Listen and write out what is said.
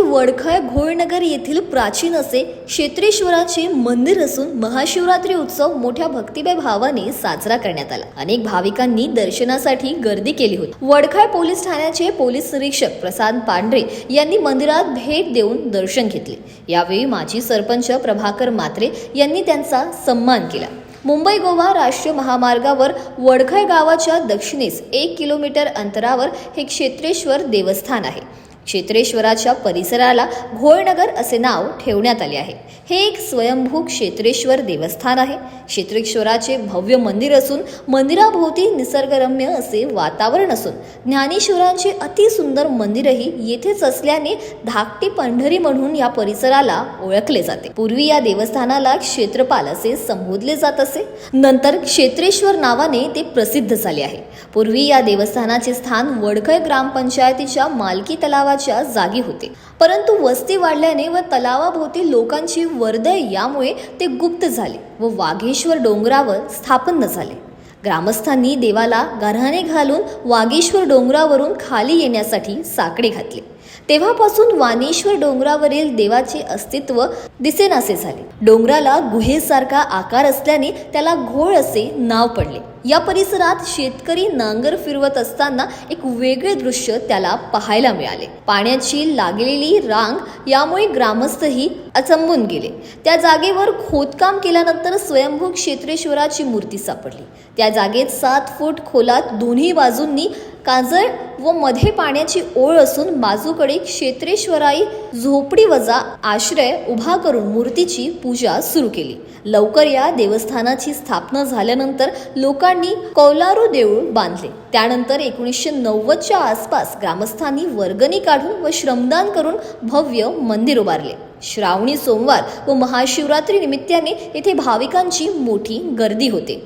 वडखळ घोळनगर येथील प्राचीन असे क्षेत्रेश्वराचे मंदिर असून महाशिवरात्री उत्सव मोठ्या भक्तिमय भावाने साजरा करण्यात आला. अनेक भाविकांनी दर्शनासाठी गर्दी केली होती. वडखळ पोलीस ठाण्याचे पोलीस निरीक्षक प्रसाद पांढरे यांनी मंदिरात भेट देऊन दर्शन घेतले. यावेळी माजी सरपंच प्रभाकर मात्रे यांनी त्यांचा सन्मान केला. मुंबई गोवा राष्ट्रीय महामार्गावर वडखळ गावाच्या दक्षिणेस एक किलोमीटर अंतरावर हे क्षेत्रेश्वर देवस्थान आहे. क्षेत्रेश्वराच्या परिसराला घोळनगर असे नाव ठेवण्यात आले आहे. हे एक स्वयंभू क्षेत्रेश्वर देवस्थान आहे. क्षेत्रेश्वराचे भव्य मंदिर असून मंदिराभोवती निसर्गरम्य असे वातावरण असून ज्ञानेश्वरांचे अतिसुंदर मंदिरही येथेच असल्याने धाकटी पंढरी म्हणून या परिसराला ओळखले जाते. पूर्वी या देवस्थानाला क्षेत्रपाल असे संबोधले जात असे. नंतर क्षेत्रेश्वर नावाने ते प्रसिद्ध झाले आहे. पूर्वी या देवस्थानाचे स्थान वडखळ ग्रामपंचायतीच्या मालकी तलावाच्या जागी होते. परंतु वस्ती वाढल्याने व तलावाभोवती लोकांची वर्दळ यामुळे ते गुप्त झाले व वाघेश्वर डोंगरावर स्थापन झाले. ग्रामस्थांनी देवाला गाऱ्हाणे घालून वागेश्वर डोंगरावरून खाली येण्यासाठी साकडे घातले. तेव्हापासून वानेश्वर डोंगरावरील देवाचे अस्तित्व दिसेनासे झाले. डोंगराला गुहेसारखा आकार असल्याने त्याला घोळ असे नाव पडले. या परिसरात शेतकरी नांगर फिरवत असताना एक वेगळे दृश्य त्याला पाहायला मिळाले. पाण्याची लागलेली रांग यामुळे ग्रामस्थही अचंबून गेले. त्या जागेवर खोदकाम केल्यानंतर स्वयंभू क्षेत्रेश्वराची मूर्ती सापडली. त्या जागेत सात फूट खोलात दोन्ही बाजूंनी काजळ व मध्ये पाण्याची ओळ असून बाजूकडे क्षेत्रेश्वराई झोपडी वजा आश्रय उभा करून मूर्तीची पूजा सुरू केली. लवकर या देवस्थानाची स्थापना झाल्यानंतर लोकांनी कौलारू देऊळ बांधले. त्यानंतर एकोणीसशे नव्वदच्या आसपास ग्रामस्थांनी वर्गणी काढून व श्रमदान करून भव्य मंदिर उभारले. श्रावणी सोमवार व महाशिवरात्री निमित्ताने येथे भाविकांची मोठी गर्दी होते.